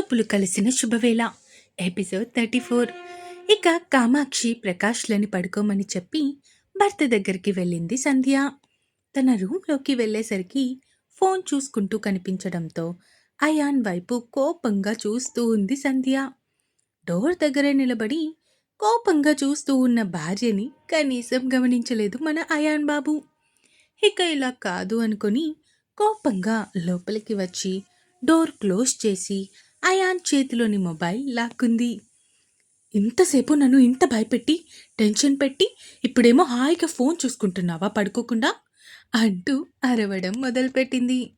చూపులు కలిసిన శుభవేళ. Episode thirty four. ఇక కామాక్షి ప్రకాష్లని పడుకోమని చెప్పి భర్త దగ్గరికి వెళ్ళింది సంధ్య. తన రూమ్లోకి వెళ్ళేసరికి ఫోన్ చూసుకుంటూ కనిపించడంతో అయాన్ వైపు కోపంగా చూస్తూ ఉంది సంధ్య. డోర్ దగ్గరే నిలబడి కోపంగా చూస్తూ ఉన్న భార్యని కనీసం గమనించలేదు మన అయాన్ బాబు. ఇక ఇలా కాదు అనుకొని కోపంగా లోపలికి వచ్చి డోర్ క్లోజ్ చేసి అయాన్ చేతిలోని మొబైల్ లాక్కుంది. ఇంతసేపు నన్ను ఇంత భయపెట్టి టెన్షన్ పెట్టి ఇప్పుడేమో హాయిగా ఫోన్ చూసుకుంటున్నావా పడుకోకుండా? అంటూ అరవడం మొదలుపెట్టింది.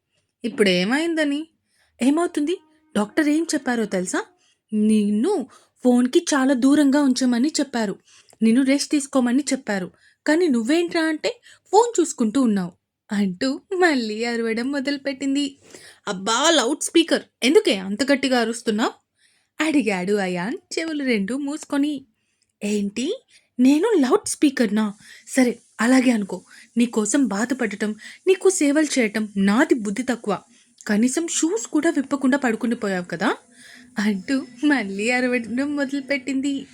ఇప్పుడు ఏమైందని ఏమవుతుంది? డాక్టర్ ఏం చెప్పారో తెలుసా? నిన్ను ఫోన్కి చాలా దూరంగా ఉంచమని చెప్పారు. నిన్ను రెస్ట్ తీసుకోమని చెప్పారు. కానీ నువ్వేంట్రా అంటే ఫోన్ చూసుకుంటూ ఉన్నావు. అంటూ మళ్ళీ అరవడం మొదలుపెట్టింది. అబ్బా లౌడ్ స్పీకర్ ఎందుకే అంత గట్టిగా అరుస్తున్నావు? అడిగాడు అయాన్ చెవులు రెండు మూసుకొని. ఏంటి? నేను లౌడ్ స్పీకర్నా సరే అలాగే అనుకో. నీకోసం బాధపడటం నీకు సేవలు చేయటం నాది బుద్ధి తక్కువ. కనీసం షూస్ కూడా విప్పకుండా పడుకుని పోయావు కదా? అంటూ మళ్ళీ అరవడం మొదలుపెట్టింది.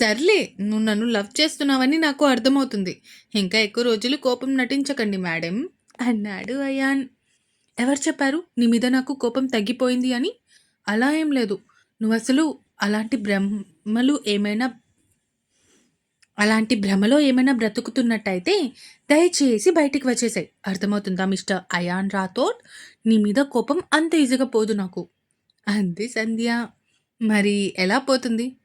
సర్లే నువ్వు నన్ను లవ్ చేస్తున్నావని నాకు అర్థమవుతుంది. ఇంకా ఎక్కువ రోజులు కోపం నటించకండి మేడం. అన్నాడు అయాన్. ఎవరు చెప్పారు? నీ మీద నాకు కోపం తగ్గిపోయింది అని? అలా ఏం లేదు. నువ్వు అసలు అలాంటి భ్రమలు ఏమైనా అలాంటి భ్రమలో ఏమైనా బ్రతుకుతున్నట్టయితే దయచేసి బయటికి వచ్చేసాయి. అర్థమవుతుందా మిస్టర్ అయాన్ రాథోడ్? నీ మీద కోపం అంత ఈజీగా పోదు నాకు. అంది సంధ్య. మరి ఎలా పోతుంది?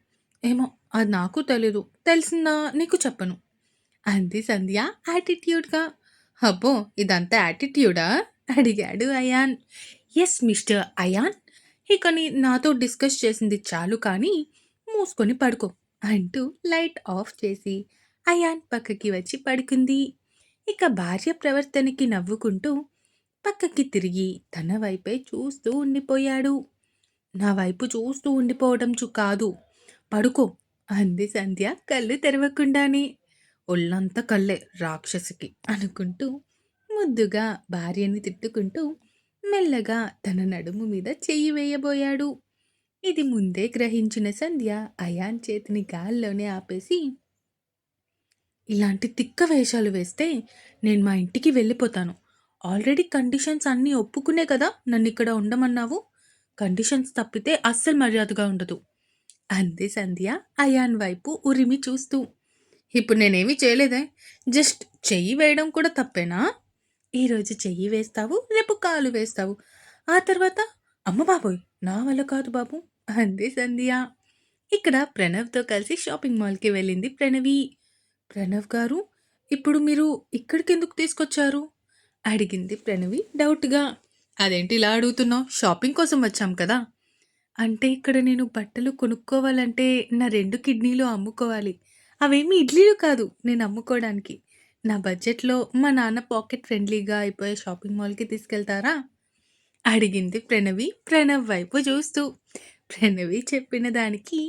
ఏమో అది నాకు తెలీదు. తెలిసిందా? నీకు చెప్పను. అంది సంధ్య యాటిట్యూడ్గా. అబ్బో ఇదంతా యాటిట్యూడా అడిగాడు అయాన్. Yes mister ion. ఇక నీ నాతో డిస్కస్ చేసింది చాలు కానీ మూసుకొని పడుకో అంటూ లైట్ ఆఫ్ చేసి అయాన్ పక్కకి వచ్చి పడుకుంది. ఇక భార్య ప్రవర్తనకి నవ్వుకుంటూ పక్కకి తిరిగి తన వైపే చూస్తూ ఉండిపోయాడు. నా వైపు చూస్తూ ఉండిపోవడం చు కాదు పడుకో అంది సంధ్య కళ్ళు తెరవకుండానే. ఒళ్ళంతా కళ్ళే రాక్షసికి అనుకుంటూ ముద్దుగా భార్యని తిట్టుకుంటూ మెల్లగా తన నడుము మీద చెయ్యి వేయబోయాడు. ఇది ముందే గ్రహించిన సంధ్య అయాన్ చేతిని గాల్లోనే ఆపేసి ఇలాంటి తిక్క వేషాలు వేస్తే నేను మా ఇంటికి వెళ్ళిపోతాను. ఆల్రెడీ కండిషన్స్ అన్నీ ఒప్పుకునే కదా నన్ను ఇక్కడ ఉండమన్నావు? కండిషన్స్ తప్పితే అస్సలు మర్యాదగా ఉండదు. అంది సంధ్య అయాన్ వైపు ఉరిమి చూస్తూ. ఇప్పుడు నేనేమీ చేయలేదే. జస్ట్ చెయ్యి వేయడం కూడా తప్పేనా? ఈరోజు చెయ్యి వేస్తావు రేపు కాలు వేస్తావు. ఆ తర్వాత అమ్మ బాబోయ్ నా వల్ల కాదు బాబు. అంది సంధ్య. ఇక్కడ ప్రణవ్తో కలిసి షాపింగ్ మాల్కి వెళ్ళింది ప్రణవి. ప్రణవ్ గారు ఇప్పుడు మీరు ఇక్కడికి ఎందుకు తీసుకొచ్చారు? అడిగింది ప్రణవి డౌట్గా. అదేంటి ఇలా అడుగుతున్నావు? షాపింగ్ కోసం వచ్చాం కదా. అంటే ఇక్కడ నేను బట్టలు కొనుక్కోవాలంటే నా రెండు కిడ్నీలు అమ్ముకోవాలి. అవేమి ఇడ్లీలు కాదు నేను అమ్ముకోవడానికి నా బడ్జెట్లో మా నాన్న పాకెట్ ఫ్రెండ్లీగా అయిపోయే షాపింగ్ మాల్కి తీసుకెళ్తారా? అడిగింది ప్రణవి. ప్రణవ్ వైపు చూస్తూ ప్రణవి చెప్పిన దానికి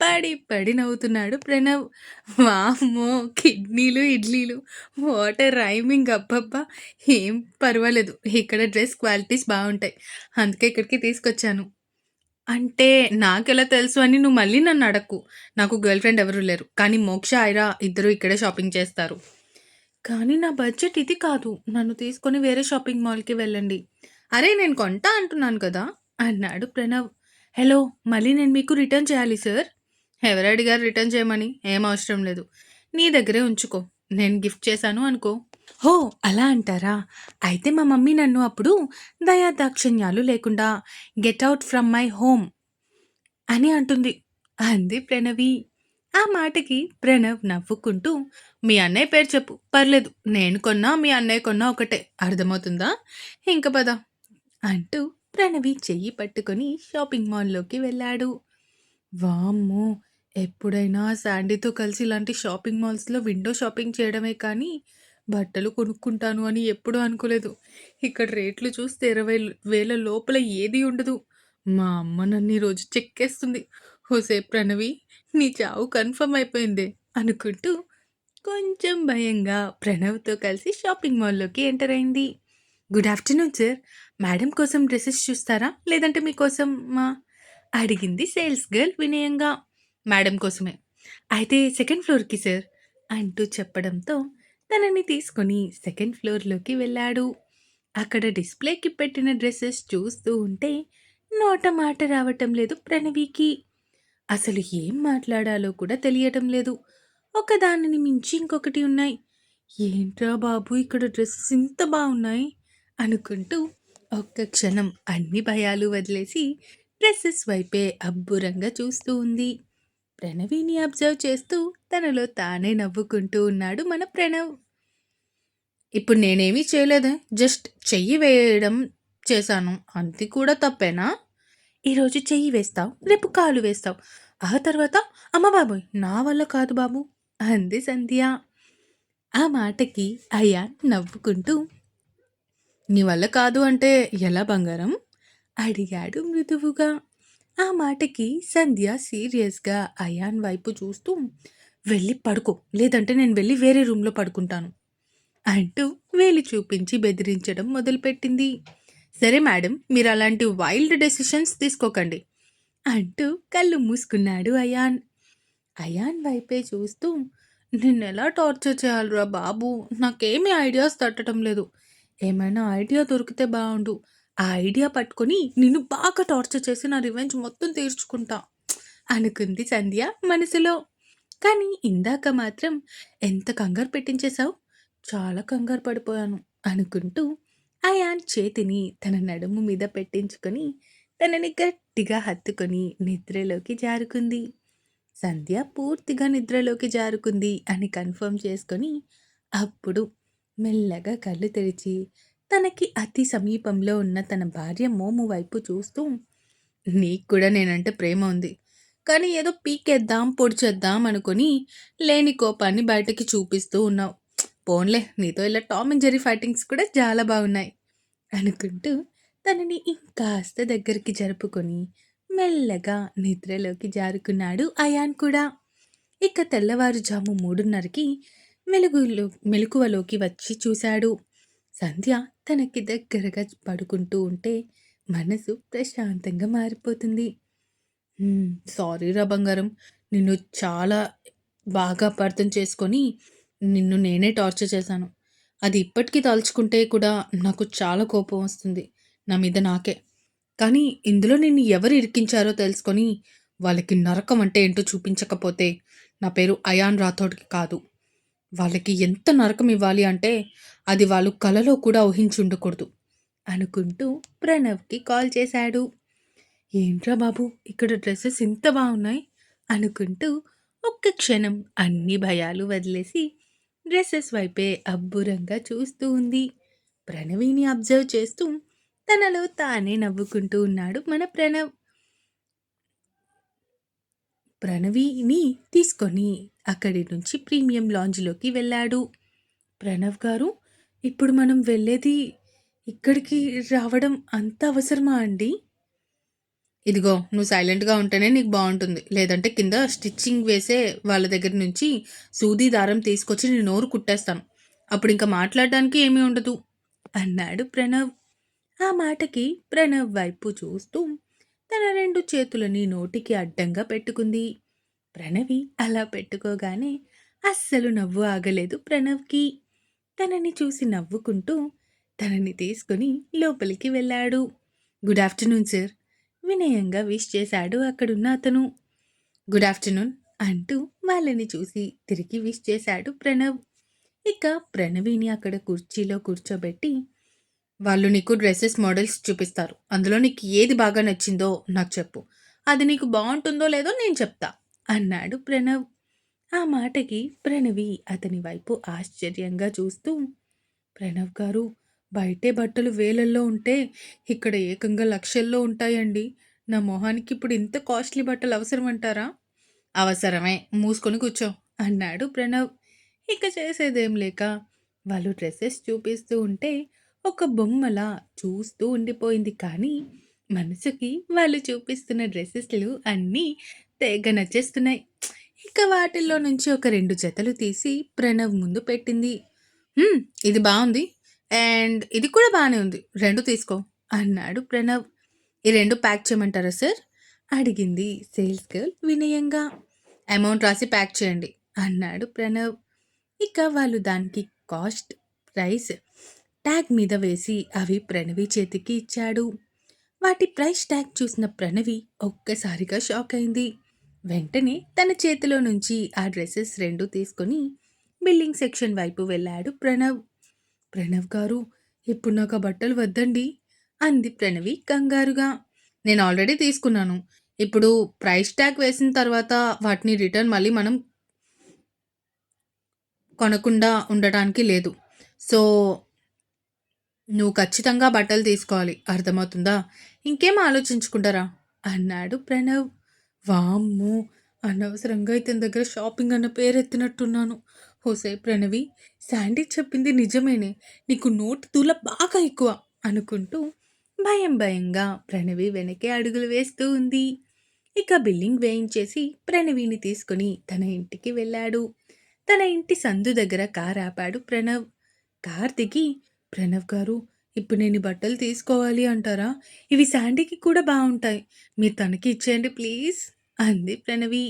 పడి పడి నవ్వుతున్నాడు ప్రణవ్. వామ్మో కిడ్నీలు ఇడ్లీలు వాటర్ రైమింగ్ అబ్బబ్బా. ఏం పర్వాలేదు ఇక్కడ డ్రెస్ క్వాలిటీస్ బాగుంటాయి. అందుకే ఇక్కడికి తీసుకొచ్చాను. అంటే నాకెలా తెలుసు అని నువ్వు మళ్ళీ నన్ను అడక్కు. నాకు గర్ల్ ఫ్రెండ్ ఎవరూ లేరు. కానీ మోక్ష ఐరా ఇద్దరు ఇక్కడే షాపింగ్ చేస్తారు. కానీ నా బడ్జెట్ ఇది కాదు. నన్ను తీసుకొని వేరే షాపింగ్ మాల్కి వెళ్ళండి. అరే నేను కొంటా అంటున్నాను కదా? అన్నాడు ప్రణవ్. హలో మళ్ళీ నేను మీకు రిటర్న్ చేయాలి సార్? ఎవరు అడిగారు రిటర్న్ చేయమని? ఏం అవసరం లేదు. నీ దగ్గరే ఉంచుకో. నేను గిఫ్ట్ చేశాను అనుకో. హో అలా అంటారా? అయితే మా మమ్మీ నన్ను అప్పుడు దయా దాక్షిణ్యాలు లేకుండా get out from my home అని అంటుంది. అంది ప్రణవి. ఆ మాటకి ప్రణవ్ నవ్వుకుంటూ మీ అన్నయ్య పేరు చెప్పు పర్లేదు నేను కొన్నా మీ అన్నయ్య కొన్నా ఒకటే అర్థమవుతుందా? ఇంక పద అంటూ ప్రణవి చెయ్యి పట్టుకొని షాపింగ్ మాల్లోకి వెళ్ళాడు. వామ్మో ఎప్పుడైనా శాండీతో కలిసి ఇలాంటి షాపింగ్ మాల్స్లో విండో షాపింగ్ చేయడమే కానీ బట్టలు కొనుక్కుంటాను అని ఎప్పుడూ అనుకోలేదు. ఇక్కడ రేట్లు చూస్తే ఇరవై వేల లోపల ఏది ఉండదు. మా అమ్మ నన్ను ఈరోజు చెక్కేస్తుంది. హోసే ప్రణవి నీ చావు కన్ఫర్మ్ అయిపోయిందే అనుకుంటూ కొంచెం భయంగా ప్రణవ్తో కలిసి షాపింగ్ మాల్లోకి ఎంటర్ అయింది. Good afternoon sir. మేడం కోసం డ్రెస్సెస్ చూస్తారా? లేదంటే మీకోసం మా అడిగింది సేల్స్ గర్ల్ వినయంగా. మేడం కోసమే. అయితే సెకండ్ ఫ్లోర్‌కి సార్ అంటూ చెప్పడంతో తనని తీసుకొని సెకండ్ ఫ్లోర్‌లోకి వెళ్ళాడు. అక్కడ డిస్‌ప్లేకి పెట్టిన డ్రెస్సెస్ చూస్తూ ఉంటే నోట మాట రావటం లేదు ప్రణవికి. అసలు ఏం మాట్లాడాలో కూడా తెలియటం లేదు. ఒకదానిని మించి ఇంకొకటి ఉన్నాయి. ఏంట్రా బాబు ఇక్కడ డ్రెస్సెస్ ఇంత బాగున్నాయి అనుకుంటూ ఒక్క క్షణం అన్ని భయాలు వదిలేసి డ్రెస్సెస్ వైపే అబ్బురంగా చూస్తూ ఉంది. ప్రణవిని అబ్జర్వ్ చేస్తూ తనలో తానే నవ్వుకుంటూ ఉన్నాడు మన ప్రణవ్. ఇప్పుడు నేనేమీ చేయలేదే. జస్ట్ చెయ్యి వేయడం చేశాను. అంతే కూడా తప్పేనా? ఈరోజు చెయ్యి వేస్తావు. రేపు కాలు వేస్తావు. ఆ తర్వాత అమ్మ బాబోయ్! నా వల్ల కాదు బాబు అంది సంధ్య. ఆ మాటకి అయాన్ నవ్వుకుంటూ నీ వల్ల కాదు అంటే ఎలా బంగారం? అడిగాడు మృదువుగా. ఆ మాటకి సంధ్య సీరియస్‌గా అయాన్ వైపు చూస్తూ వెళ్ళి పడుకో. లేదంటే నేను వెళ్ళి వేరే రూమ్‌లో పడుకుంటాను. అంటూ వేలు చూపించి బెదిరించడం మొదలుపెట్టింది. సరే మేడం మీరు అలాంటి వైల్డ్ డెసిషన్స్ తీసుకోకండి. అంటూ కళ్ళు మూసుకున్నాడు అయాన్. అయాన్ వైపే చూస్తూ నిన్నెలా టార్చర్ చేయాలిరా బాబు! నాకేమీ ఐడియాస్ తట్టడం లేదు. ఏమైనా ఐడియా దొరికితే బావుండు. ఆ ఐడియా పట్టుకొని నిన్ను బాగా టార్చర్ చేసి నా రివెంజ్ మొత్తం తీర్చుకుంటా అనుకుంది సంధ్య మనసులో. కానీ ఇందాక మాత్రం ఎంత కంగారు పెట్టించేశావు. చాలా కంగారు పడిపోయాను అనుకుంటూ అయాన్ చేతిని తన నడుము మీద పెట్టించుకొని తనని గట్టిగా హత్తుకొని నిద్రలోకి జారుకుంది. సంధ్య పూర్తిగా నిద్రలోకి జారుకుంది అని కన్ఫర్మ్ చేసుకొని అప్పుడు మెల్లగా కళ్ళు తెరిచి తనకి అతి సమీపంలో ఉన్న తన భార్య మోము వైపు చూస్తూ నీకు కూడా నేనంటే ప్రేమ ఉంది. కానీ ఏదో పీకేద్దాం, పొడిచేద్దాం అనుకొని లేని కోపాన్ని బయటకి చూపిస్తూ ఉన్నావు. పోన్లే నీతో ఇలా టామ్ అండ్ జెరీ ఫైటింగ్స్ కూడా చాలా బాగున్నాయి అనుకుంటూ తనని ఇంకాస్త దగ్గరికి జరుపుకొని మెల్లగా నిద్రలోకి జారుకున్నాడు అయాన్ కూడా. ఇక తెల్లవారుజాము మూడున్నరకి మెలుగులో మెలకువలోకి వచ్చి చూశాడు. సంధ్య తనకి దగ్గరగా పడుకుంటూ ఉంటే మనసు ప్రశాంతంగా మారిపోతుంది. సారీ సారీరా బంగారం. నిన్ను చాలా బాగా అపార్థం చేసుకొని నిన్ను నేనే టార్చర్ చేశాను. అది ఇప్పటికీ తలుచుకుంటే కూడా నాకు చాలా కోపం వస్తుంది. నా మీద నాకే. కానీ ఇందులో నిన్ను ఎవరు ఇరికించారో తెలుసుకొని వాళ్ళకి నరకం అంటే ఏంటో చూపించకపోతే నా పేరు అయాన్ రాథోడ్‌కి కాదు. వాళ్ళకి ఎంత నరకం ఇవ్వాలి అంటే అది వాళ్ళు కలలో కూడా ఊహించుండకూడదు అనుకుంటూ ప్రణవ్‌కి కాల్ చేశాడు. ఏంట్రా బాబు! ఇక్కడ డ్రెస్సెస్ ఇంత బాగున్నాయి అనుకుంటూ ఒక్క క్షణం అన్ని భయాలు వదిలేసి డ్రెస్సెస్ వైపే అబ్బురంగా చూస్తూ ఉంది. ప్రణవిని అబ్జర్వ్ చేస్తూ తనలో తానే నవ్వుకుంటూ ఉన్నాడు మన ప్రణవ్. ప్రణవిని తీసుకొని అక్కడి నుంచి ప్రీమియం లాంజ్‌లోకి వెళ్ళాడు. ప్రణవ్ గారు ఇప్పుడు మనం వెళ్ళేది ఇక్కడికి రావడం అంత అవసరమా అండి? ఇదిగో నువ్వు సైలెంట్‌గా ఉంటేనే నీకు బాగుంటుంది లేదంటే కింద స్టిచ్చింగ్ వేసే వాళ్ళ దగ్గర నుంచి సూది దారం తీసుకొచ్చి నీ నోరు కుట్టేస్తాను. ఇంకా మాట్లాడడానికి ఏమీ ఉండదు అన్నాడు ప్రణవ్. ఆ మాటకి ప్రణవ్ వైపు చూస్తూ తన రెండు చేతులని నోటికి అడ్డంగా పెట్టుకుంది. ప్రణవి అలా పెట్టుకోగానే అస్సలు నవ్వు ఆగలేదు ప్రణవ్‌కి. తనని చూసి నవ్వుకుంటూ తనని తీసుకొని లోపలికి వెళ్ళాడు. గుడ్ ఆఫ్టర్‌నూన్ సార్ వినయంగా విష్ చేశాడు అక్కడున్న అతను. గుడ్ ఆఫ్టర్‌నూన్ అంటూ వాళ్ళని చూసి తిరిగి విష్ చేశాడు ప్రణవ్. ఇక ప్రణవిని అక్కడ కుర్చీలో కూర్చోబెట్టి వాళ్ళు నీకు డ్రెస్సెస్ మోడల్స్ చూపిస్తారు. అందులో నీకు ఏది బాగా నచ్చిందో నాకు చెప్పు. అది నీకు బాగుంటుందో లేదో నేను చెప్తా అన్నాడు ప్రణవ్. ఆ మాటకి ప్రణవి అతని వైపు ఆశ్చర్యంగా చూస్తూ ప్రణవ్ గారు బయటే బట్టలు వేలల్లో ఉంటే ఇక్కడ ఏకంగా లక్షల్లో ఉంటాయండి. నా మొహానికి ఇప్పుడు ఇంత కాస్ట్‌లీ బట్టలు అవసరం అంటారా అవసరమే మూసుకొని కూర్చో అన్నాడు ప్రణవ్. ఇక చేసేదేం లేక వాళ్ళు డ్రెస్సెస్ చూపిస్తూ ఉంటే ఒక బొమ్మలా చూస్తూ ఉండిపోయింది. కానీ మనసుకి వాళ్ళు చూపిస్తున్న డ్రెస్సెస్లు అన్నీ తెగ నచ్చేస్తున్నాయి. ఇక వాటిల్లో నుంచి ఒక రెండు జతలు తీసి ప్రణవ్ ముందు పెట్టింది. హ్మ్. ఇది బాగుంది అండ్ ఇది కూడా బాగానే ఉంది. రెండు తీసుకో అన్నాడు ప్రణవ్. ఈ రెండు ప్యాక్ చేయమంటారా సార్? అడిగింది సేల్స్ గర్ల్ వినయంగా అమౌంట్ రాసి ప్యాక్ చేయండి అన్నాడు ప్రణవ్ ఇక వాళ్ళు దానికి కాస్ట్ ప్రైస్ ట్యాగ్ మీద వేసి అవి ప్రణవి చేతికి ఇచ్చాడు. వాటి ప్రైస్ ట్యాగ్ చూసిన ప్రణవి ఒక్కసారిగా షాక్ అయింది. వెంటనే తన చేతిలో నుంచి ఆ డ్రెస్సెస్ రెండు తీసుకొని బిల్లింగ్ సెక్షన్ వైపు వెళ్ళాడు ప్రణవ్. ప్రణవ్ గారు ఇప్పుడు నాకు ఆ బట్టలు వద్దండి అంది ప్రణవి కంగారుగా. నేను ఆల్రెడీ తీసుకున్నాను. ఇప్పుడు ప్రైస్ ట్యాగ్ వేసిన తర్వాత వాటిని రిటర్న్ మళ్ళీ మనం కొనకుండా ఉండటానికి లేదు. సో నువ్వు ఖచ్చితంగా బట్టలు తీసుకోవాలి. అర్థమవుతుందా? ఇంకేం ఆలోచించుకుంటారా? అన్నాడు ప్రణవ్. వామ్మో! అనవసరంగా ఇతని దగ్గర షాపింగ్ అన్న పేరు ఎత్తినట్టున్నాను. హోసే ప్రణవి శాండీ చెప్పింది నిజమేనే. నీకు నోటి తూల బాగా ఎక్కువ అనుకుంటూ భయం భయంగా ప్రణవి వెనకే అడుగులు వేస్తూ ఉంది. ఇక బిల్లింగ్ వేయించేసి ప్రణవిని తీసుకుని తన ఇంటికి వెళ్ళాడు. తన ఇంటి సందు దగ్గర కార్ ఆపాడు ప్రణవ్. కార్ దిగి ప్రణవ్ గారు ఇప్పుడు నేను బట్టలు తీసుకోవాలి అంటారా? ఇవి శాండీకి కూడా బాగుంటాయి మీరు తనకి ఇచ్చేయండి ప్లీజ్ అంది ప్రణవి.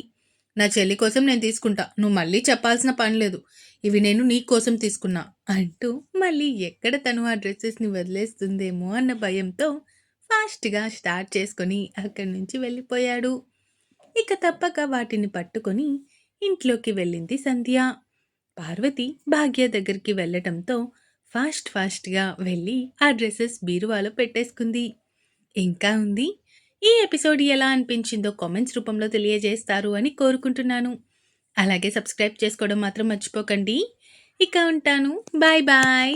నా చెల్లి కోసం నేను తీసుకుంటా. నువ్వు మళ్ళీ చెప్పాల్సిన పని లేదు. ఇవి నేను నీ కోసం తీసుకున్నా అంటూ మళ్ళీ ఎక్కడ తను ఆ డ్రెస్సెస్ని వదిలేస్తుందేమో అన్న భయంతో ఫాస్ట్గా స్టార్ట్ చేసుకొని అక్కడి నుంచి వెళ్ళిపోయాడు. ఇక తప్పక వాటిని పట్టుకొని ఇంట్లోకి వెళ్ళింది సంధ్య. పార్వతి భాగ్య దగ్గరికి వెళ్ళటంతో ఫాస్ట్ ఫాస్ట్గా వెళ్ళి ఆ డ్రెస్సెస్ బీరువాలో పెట్టేసుకుంది. ఇంకా ఉంది? ఈ ఎపిసోడ్ ఎలా అనిపించిందో కామెంట్స్ రూపంలో తెలియజేస్తారు అని కోరుకుంటున్నాను. అలాగే సబ్స్క్రైబ్ చేసుకోవడం మాత్రం మర్చిపోకండి. ఇక ఉంటాను. Bye bye.